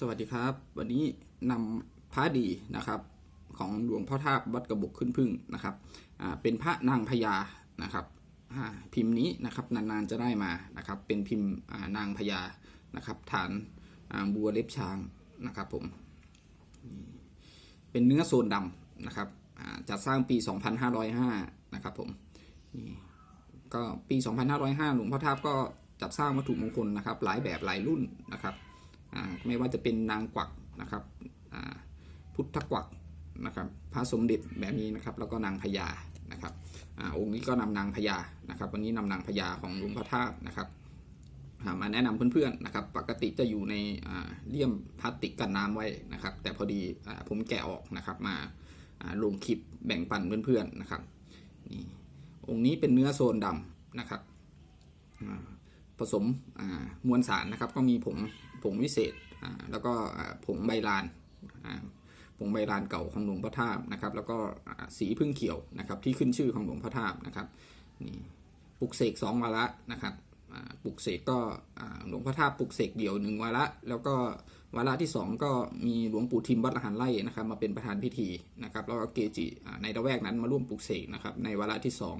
สวัสดีครับ วันนี้นำพระดีนะครับของหลวงพ่อทาบวัดกระบกขึ้นพึ่งนะครับเป็นพระนางพญานะครับพิมพ์นี้นะครับนานๆจะได้มานะครับเป็นพิมพ์นางพญานะครับฐานาบัวเล็บช้างนะครับผมเป็นเนื้อโซนดำนะครับจัดสร้างปี 2505นะครับผมก็ปี 2505 หลวงพ่อทาบก็จัดสร้างวัตถุมงคลนะครับหลายแบบหลายรุ่นนะครับ ไม่ว่าจะเป็นนางกวักนะครับพุทธกวักนะครับพระสมเด็จแบบนี้นะครับแล้วก็นางพญานะครับอองค์นี้ก็นำนางพญานะครับ วันนี้นำนางพญาของหลวงพ่อทาบนะครับมาแนะนำเพื่อนๆนะครับ ปกติจะอยู่ในเลี่ยมพลาสติกกันน้ำไว้นะครับ แต่พอดีอผมแกะออกนะครับมาลงคลิปแบ่งปันเพื่อนๆนะครับนี่องค์นี้เป็นเนื้อโซนดำนะครับ ผสมมวลสารนะครับ ก็มีผงผงวิเศษแล้วก็ผงใบลานผงใบลานเก่าของหลวงพ่อทานะครับ แล้วก็สีพึ่งเขียวนะครับที่ขึ้นชื่อของหลวงพ่อทานะครับนี่ปลุกเสกสองวาระนะครับปลุกเสกก็หลวงพ่อทาปลุกเสกเดี่ยวหนึ่งวาระ แล้วก็วาระที่สองก็มีหลวงปู่ทิมวัดละหันไร่นะครับ มาเป็นประธานพิธีนะครับแล้วก็เกจิในละแวกนั้นมาร่วมปลุกเสกนะครับในวาระที่สอง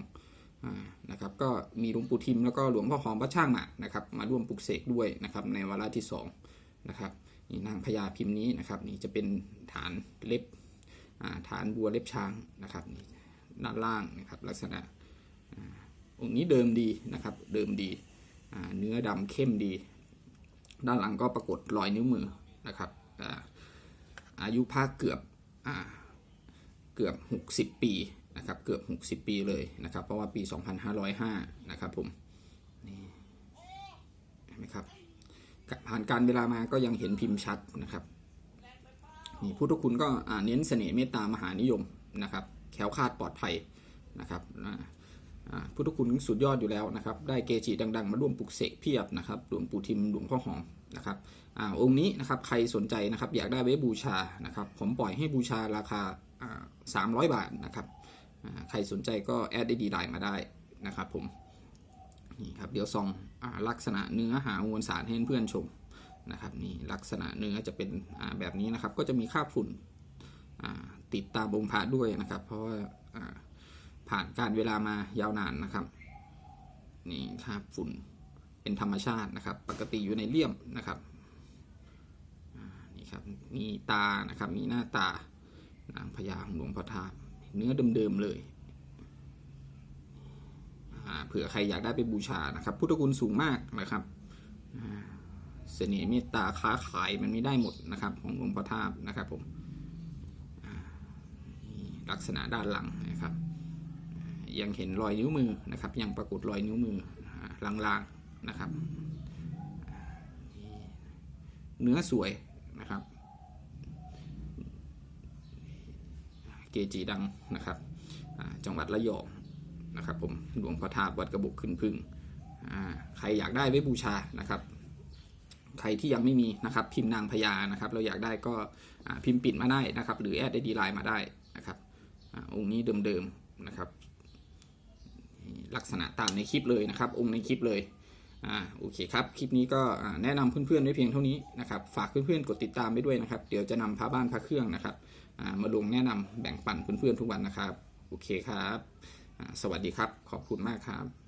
นะครับก็มีหลวงปู่ทิมแล้วก็หลวงพ่อหอมพระช่างมานะครับมาร่วมปลุกเสกด้วยนะครับในวาระที่สองนะครับนี่นางพญาพิมพ์นี้นะครับนี่จะเป็นฐานเล็บฐานบัวเล็บช้างนะครับนี่ด้านล่างนะครับลักษณะองค์นี้เดิมดีนะครับเดิมดีเนื้อดำเข้มดี ด้านหลังก็ปรากฏรอยนิ้วมือนะครับอาอายุพระเกือบอเกือบ 60 ปี นะครับเกือบ 60 ปีเลยนะครับ เพราะว่าปี 2505 นะครับผมนี่เห็นไหมครับผ่านการเวลามาก็ยังเห็นพิมพ์ชัดนะครับนี่พุทธคุณก็เน้นเสน่ห์เมตตามหานิยมนะครับแคล้วคาดปลอดภัยนะครับพุทธคุณสุดยอดอยู่แล้วนะครับ ได้เกจิดัง ๆ มาร่วมปลุกเสกเพียบนะครับหลวงปู่ทิมหลวงพ่อหอมนะครับอองค์นี้นะครับใครสนใจนะครับอยากได้ไว้บูชานะครับ ผมปล่อยให้บูชาราคาสามร้อยบาทนะครับ ใครสนใจก็แอดได้ดีไลน์มาได้นะครับผมนี่ครับเดี๋ยวส่องอลักษณะเนื้อหามวลสารให้เพื่อนชมนะครับนี่ลักษณะเนื้อจะเป็นแบบนี้นะครับ ก็จะมีคราบฝุ่นติดตามองค์พระด้วยนะครับ เพราะว่าผ่านการเวลามายาวนานนะครับนี่คราบฝุ่นเป็นธรรมชาตินะครับ ปกติอยู่ในเลี่ยมนะครับนี่ครับมีตานะครับมีหน้าตานางพญาของหลวงพ่อทาบ เนื้อเดิมๆเลยเผื่อใครอยากได้ไปบูชานะครับ พุทธคุณสูงมากนะครับเสน่ห์เมตตาค้าขายมันไม่ได้หมดนะครับ ของหลวงพ่อทาบนะครับผมลักษณะด้านหลังนะครับ ยังเห็นรอยนิ้วมือนะครับ ยังปรากฏรอยนิ้วมือลางๆนะครับ เนื้อสวยนะครับ เกจิดังนะครับจังหวัดระยองนะครับผมหลวงพ่อทาบวัดกระบอกขึ้นพึ่งใครอยากได้ไว้บูชานะครับ ใครที่ยังไม่มีนะครับพิมพ์นางพญานะครับ เราอยากได้ก็พิมพ์ปิดมาได้นะครับ หรือแอดได้ดีไลน์มาได้นะครับอองค์นี้เดิมๆนะครับ ลักษณะตามในคลิปเลยนะครับ องค์ในคลิปเลย อ่าโอเคครับ คลิปนี้ก็แนะนำเพื่อนๆไว้เพียงเท่านี้นะครับ ฝากเพื่อนๆกดติดตามไปด้วยนะครับ เดี๋ยวจะนำพาบ้านพาเครื่องนะครับมาลงแนะนำแบ่งปันเพื่อนๆทุกวันนะครับ โอเคครับ สวัสดีครับ ขอบคุณมากครับ